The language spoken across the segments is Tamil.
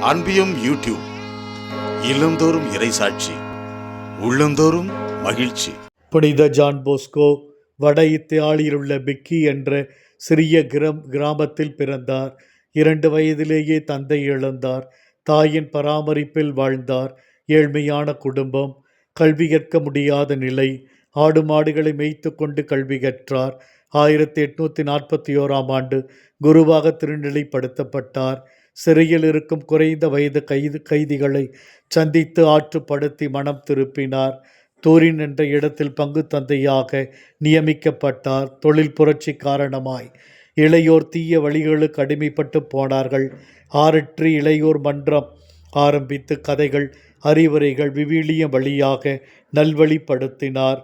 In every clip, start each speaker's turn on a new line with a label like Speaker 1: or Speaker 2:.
Speaker 1: அன்பியும் யூடியூப் இல்லந்தோறும் இறைசாட்சி உள்ளந்தோறும் மகிழ்ச்சி.
Speaker 2: புனித ஜான் போஸ்கோ வட இத்தாலியிலுள்ள பிக்கி என்ற சிறிய கிரம் கிராமத்தில் பிறந்தார். இரண்டு வயதிலேயே தந்தை இழந்தார். தாயின் பராமரிப்பில் வாழ்ந்தார். ஏழ்மையான குடும்பம் கல்வி கற்க முடியாத நிலை ஆடு மாடுகளை மேய்த்து கொண்டு கல்வி கற்றார். ஆயிரத்தி எட்நூத்தி நாற்பத்தி ஓராம் ஆண்டு குருவாக திருநிலைப்படுத்தப்பட்டார். சிறையில் இருக்கும் குறைந்த வயது கைது கைதிகளை சந்தித்து ஆற்றுப்படுத்தி மனம் திருப்பினார். தூரின் என்ற இடத்தில் பங்கு தந்தையாக நியமிக்கப்பட்டார். தொழில் புரட்சி காரணமாய் இளையோர் தீய வழிகளுக்கு அடிமைப்பட்டு போனார்கள். ஆரற்றி இளையோர் மன்றம் ஆரம்பித்து கதைகள் அறிவுரைகள் விவிலியம் வழியாக நல்வழிப்படுத்தினார்.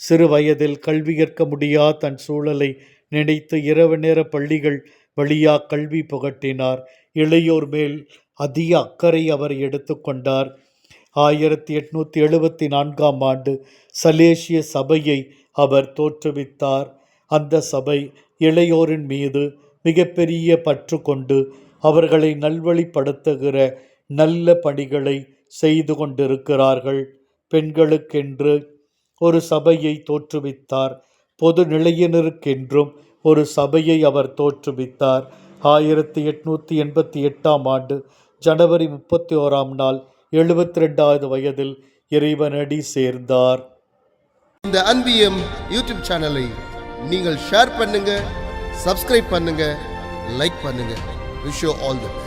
Speaker 2: சிறு வயதில் கல்வி கற்க முடியாத தன் சூழலை நினைத்து இரவு நேர பள்ளிகள் வழியாக கல்வி புகட்டினார். இளையோர் மேல் அதிக அக்கறை அவர் எடுத்துக்கொண்டார் ஆயிரத்தி எட்நூத்தி எழுபத்தி நான்காம் ஆண்டு சலேசிய சபையை அவர் தோற்றுவித்தார். அந்த சபை இளையோரின் மீது மிகப்பெரிய பற்று கொண்டு அவர்களை நல்வழிப்படுத்துகிற நல்ல பணிகளை செய்து கொண்டிருக்கிறார்கள். பெண்களுக்கென்று ஒரு சபையை தோற்றுவித்தார். பொது நிலையினருக்கென்றும் ஒரு சபையை அவர் தோற்றுவித்தார். ஆயிரத்தி எட்நூற்றி எண்பத்தி எட்டாம் ஆண்டு ஜனவரி முப்பத்தி ஓராம் நாள் எழுபத்தி ரெண்டாவது வயதில் இறைவனடி சேர்ந்தார்.
Speaker 3: இந்த அன்பியம் யூடியூப் சேனலை நீங்கள் ஷேர் பண்ணுங்க சப்ஸ்கிரைப் பண்ணுங்க லைக் பண்ணுங்க. Wish all the best